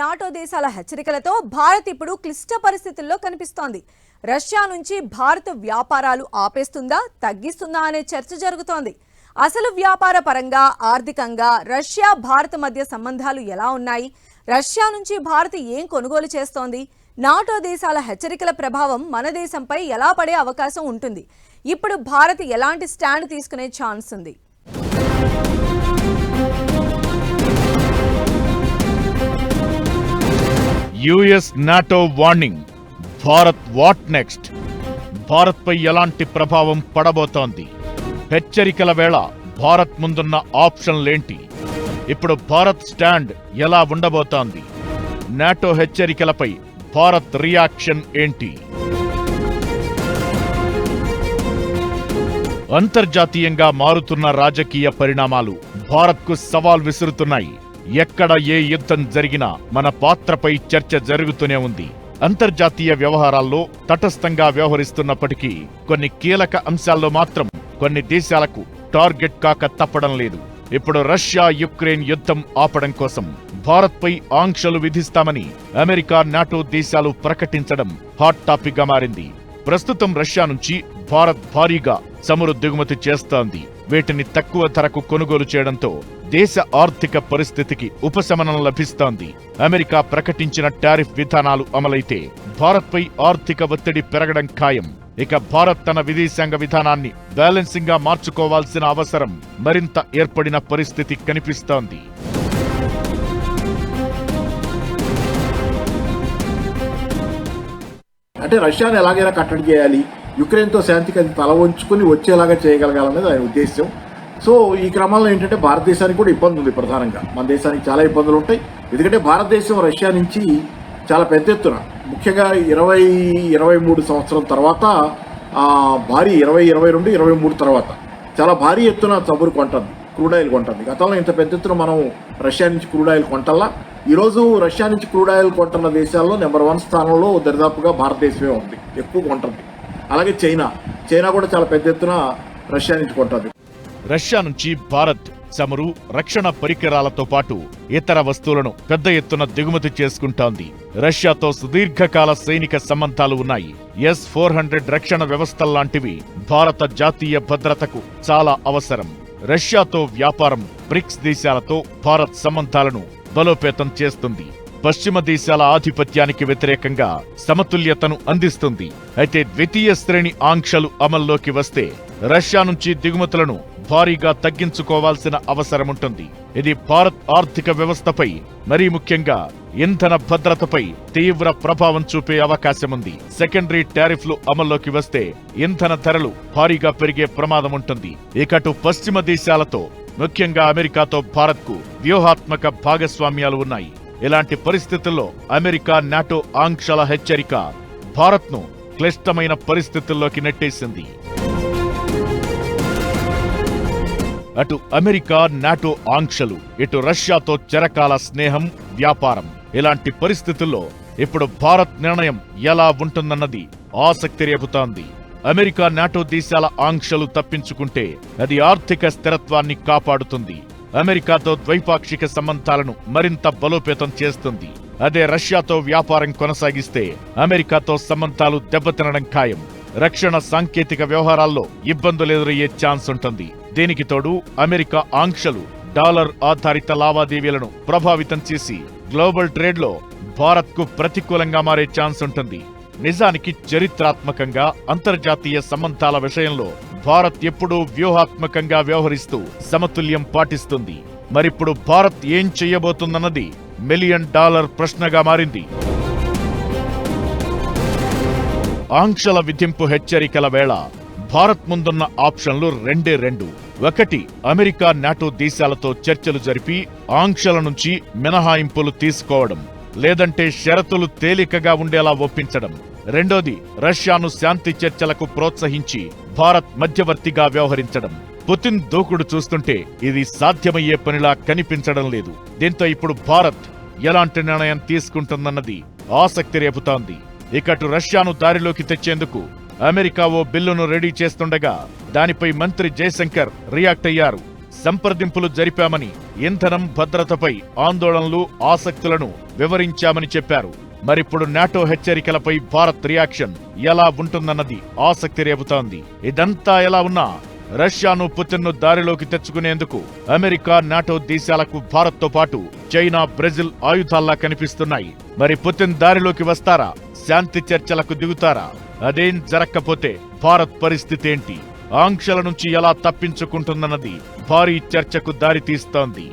NATO దేశాల హెచ్చరికలతో భారత్ ఇప్పుడు క్లిష్ట పరిస్థితుల్లో కనిపిస్తోంది. రష్యా నుంచి భారత్ వ్యాపారాలు ఆపేస్తుందా తగ్గిస్తుందా అనే చర్చ జరుగుతోంది. అసలు వ్యాపార పరంగా ఆర్థికంగా రష్యా భారత్ మధ్య సంబంధాలు ఎలా ఉన్నాయి? రష్యా నుంచి భారత్ ఏం కొనుగోలు చేస్తోంది? నాటో దేశాల హెచ్చరికల ప్రభావం మన దేశంపై ఎలా పడే అవకాశం ఉంటుంది? ఇప్పుడు భారత్ ఎలాంటి స్టాండ్ తీసుకునే ఛాన్స్ ఉంది? US NATO warning. Bharat what next? భారత్పై ఎలాంటి ప్రభావం పడబోతోంది? హెచ్చరికల వేళ భారత్ ముందున్న ఆప్షన్లేంటి? ఇప్పుడు భారత్ స్టాండ్ ఎలా ఉండబోతోంది? నాటో హెచ్చరికలపై భారత్ రియాక్షన్ ఏంటి? అంతర్జాతీయంగా మారుతున్న రాజకీయ పరిణామాలు భారత్కు సవాల్ విసురుతున్నాయి. ఎక్కడ ఏ యుద్ధం జరిగినా మన పాత్రపై చర్చ జరుగుతూనే ఉంది. అంతర్జాతీయ వ్యవహారాల్లో తటస్థంగా వ్యవహరిస్తున్నప్పటికీ కొన్ని కీలక అంశాల్లో మాత్రం కొన్ని దేశాలకు టార్గెట్ కాక తప్పడం లేదు. ఇప్పుడు రష్యా యుక్రెయిన్ యుద్ధం ఆపడం కోసం భారత్పై ఆంక్షలు విధిస్తామని అమెరికా నాటో దేశాలు ప్రకటించడం హాట్ టాపిక్గా మారింది. ప్రస్తుతం రష్యా నుంచి భారత్ భారీగా చమురు దిగుమతి చేస్తోంది. వీటిని తక్కువ ధరకు కొనుగోలు చేయడంతో దేశ ఆర్థిక పరిస్థితికి ఉపశమనం లభిస్తోంది. అమెరికా ప్రకటించిన టారిఫ్ విధానాలు అమలైతే భారత్పై ఆర్థిక ఒత్తిడి పెరగడం ఖాయం. ఇక భారత్ తన విదేశాంగ విధానాన్ని బ్యాలెన్సింగ్గా మార్చుకోవాల్సిన అవసరం మరింత ఏర్పడిన పరిస్థితి కనిపిస్తోంది. అంటే రష్యాను ఎలాగైనా కట్టడి చేయాలి యుక్రెయిన్తో శాంతికి అది తల వంచుకుని వచ్చేలాగా చేయగలగాలనేది ఆయన ఉద్దేశం సో ఈ క్రమంలో ఏంటంటే భారతదేశానికి కూడా ఇబ్బంది ఉంది ప్రధానంగా. మన దేశానికి చాలా ఇబ్బందులు ఉంటాయి. ఎందుకంటే భారతదేశం రష్యా నుంచి చాలా పెద్ద ఎత్తున ముఖ్యంగా ఇరవై ఇరవై మూడు సంవత్సరం తర్వాత భారీ ఇరవై ఇరవై రెండు ఇరవై మూడు తర్వాత చాలా భారీ ఎత్తున చమురు కొంటుంది క్రూడ్ ఆయిల్ కొంటుంది. గతంలో ఇంత పెద్ద ఎత్తున మనం రష్యా నుంచి క్రూడ్ ఆయిల్ కొంటల్లా. ఈరోజు రష్యా నుంచి క్రూడ్ ఆయిల్ కొంటున్న దేశాల్లో నెంబర్ వన్ స్థానంలో దరిదాపుగా భారతదేశమే ఉంది ఎక్కువ కొంటుంది. అలాగే చైనా చైనా కూడా చాలా పెద్ద ఎత్తున రష్యా నుంచి కొంటుంది. రష్యా నుంచి భారత్ చమురు రక్షణ పరికరాలతో పాటు ఇతర వస్తువులను పెద్ద ఎత్తున దిగుమతి చేసుకుంటోంది. రష్యాతో సుదీర్ఘకాల సైనిక సంబంధాలు ఉన్నాయి. ఎస్ ఫోర్ హండ్రెడ్ రక్షణ వ్యవస్థల్లాంటివి భారత జాతీయ భద్రతకు చాలా అవసరం. రష్యాతో వ్యాపారం బ్రిక్స్ దేశాలతో భారత్ సంబంధాలను బలోపేతం చేస్తుంది. పశ్చిమ దేశాల ఆధిపత్యానికి వ్యతిరేకంగా సమతుల్యతను అందిస్తుంది. అయితే ద్వితీయ శ్రేణి ఆంక్షలు అమల్లోకి వస్తే రష్యా నుంచి దిగుమతులను భారీగా తగ్గించుకోవాల్సిన అవసరముంటుంది. ఇది భారత్ ఆర్థిక వ్యవస్థపై మరీ ముఖ్యంగా ఇంధన భద్రతపై తీవ్ర ప్రభావం చూపే అవకాశముంది. సెకండరీ టారిఫ్లు అమల్లోకి వస్తే ఇంధన ధరలు భారీగా పెరిగే ప్రమాదం ఉంటుంది ఇకటు పశ్చిమ దేశాలతో ముఖ్యంగా అమెరికాతో భారత్కు వ్యూహాత్మక భాగస్వామ్యాలు ఉన్నాయి. ఇలాంటి పరిస్థితుల్లో అమెరికా నాటో ఆంక్షల హెచ్చరిక భారత్ను క్లిష్టమైన పరిస్థితుల్లోకి నెట్టేసింది. అటు అమెరికా నాటో ఆంక్షలు ఇటు రష్యాతో చెరకాల స్నేహం వ్యాపారం ఇలాంటి పరిస్థితుల్లో ఇప్పుడు భారత్ నిర్ణయం ఎలా ఉంటుందన్నది ఆసక్తి రేపుతోంది. అమెరికా నాటో దేశాల ఆంక్షలు తప్పించుకుంటే అది ఆర్థిక స్థిరత్వాన్ని కాపాడుతుంది. అమెరికాతో ద్వైపాక్షిక సంబంధాలను మరింత బలోపేతం చేస్తుంది. అదే రష్యాతో వ్యాపారం కొనసాగిస్తే అమెరికాతో సంబంధాలు దెబ్బతినడం ఖాయం. రక్షణ సాంకేతిక వ్యవహారాల్లో ఇబ్బందులు ఎదురయ్యే ఛాన్స్ ఉంటుంది. దీనికి తోడు అమెరికా ఆంక్షలు డాలర్ ఆధారిత లావాదేవీలను ప్రభావితం చేసి గ్లోబల్ ట్రేడ్లో భారత్కు ప్రతికూలంగా మారే ఛాన్స్ ఉంటుంది. నిజానికి చరిత్రాత్మకంగా అంతర్జాతీయ సంబంధాల విషయంలో భారత్ ఎప్పుడూ వ్యూహాత్మకంగా వ్యవహరిస్తూ సమతుల్యం పాటిస్తుంది. మరిప్పుడు భారత్ ఏం చెయ్యబోతుందన్నది మిలియన్ డాలర్ ప్రశ్నగా మారింది. ఆంక్షల విధింపు హెచ్చరికల వేళ భారత్ ముందున్న ఆప్షన్లు రెండే రెండు. ఒకటి అమెరికా నాటో దేశాలతో చర్చలు జరిపి ఆంక్షల నుంచి మినహాయింపులు తీసుకోవడం. లేదంటే షరతులు తేలికగా ఉండేలా ఒప్పించడం. రెండోది రష్యాను శాంతి చర్చలకు ప్రోత్సహించి భారత్ మధ్యవర్తిగా వ్యవహరించడం. పుతిన్ దూకుడు చూస్తుంటే ఇది సాధ్యమయ్యే పనిలా కనిపించడం లేదు. దీంతో ఇప్పుడు భారత్ ఎలాంటి నిర్ణయం తీసుకుంటుందన్నది ఆసక్తి రేపుతోంది. ఇకటు రష్యాను దారిలోకి తెచ్చేందుకు అమెరికా ఓ బిల్లును రెడీ చేస్తుండగా దానిపై మంత్రి జయశంకర్ రియాక్ట్ అయ్యారు. సంప్రదింపులు జరిపామని ఇంధనం భద్రతపై ఆందోళనలు ఆసక్తులను వివరించామని చెప్పారు. మరిప్పుడు నాటో హెచ్చరికలపై భారత్ రియాక్షన్ ఎలా ఉంటుందన్నది ఆసక్తి రేపుతోంది. ఇదంతా ఎలా ఉన్నా రష్యాను పుతిన్ను దారిలోకి తెచ్చుకునేందుకు అమెరికా నాటో దేశాలకు భారత్తో పాటు చైనా బ్రెజిల్ ఆయుధాల్లా కనిపిస్తున్నాయి. మరి పుతిన్ దారిలోకి వస్తారా? శాంతి చర్చలకు దిగుతారా? అదేం జరక్కపోతే భారత్ పరిస్థితి ఏంటి? ఆంక్షల నుంచి ఎలా తప్పించుకుంటుందన్నది భారీ చర్చకు దారితీస్తోంది.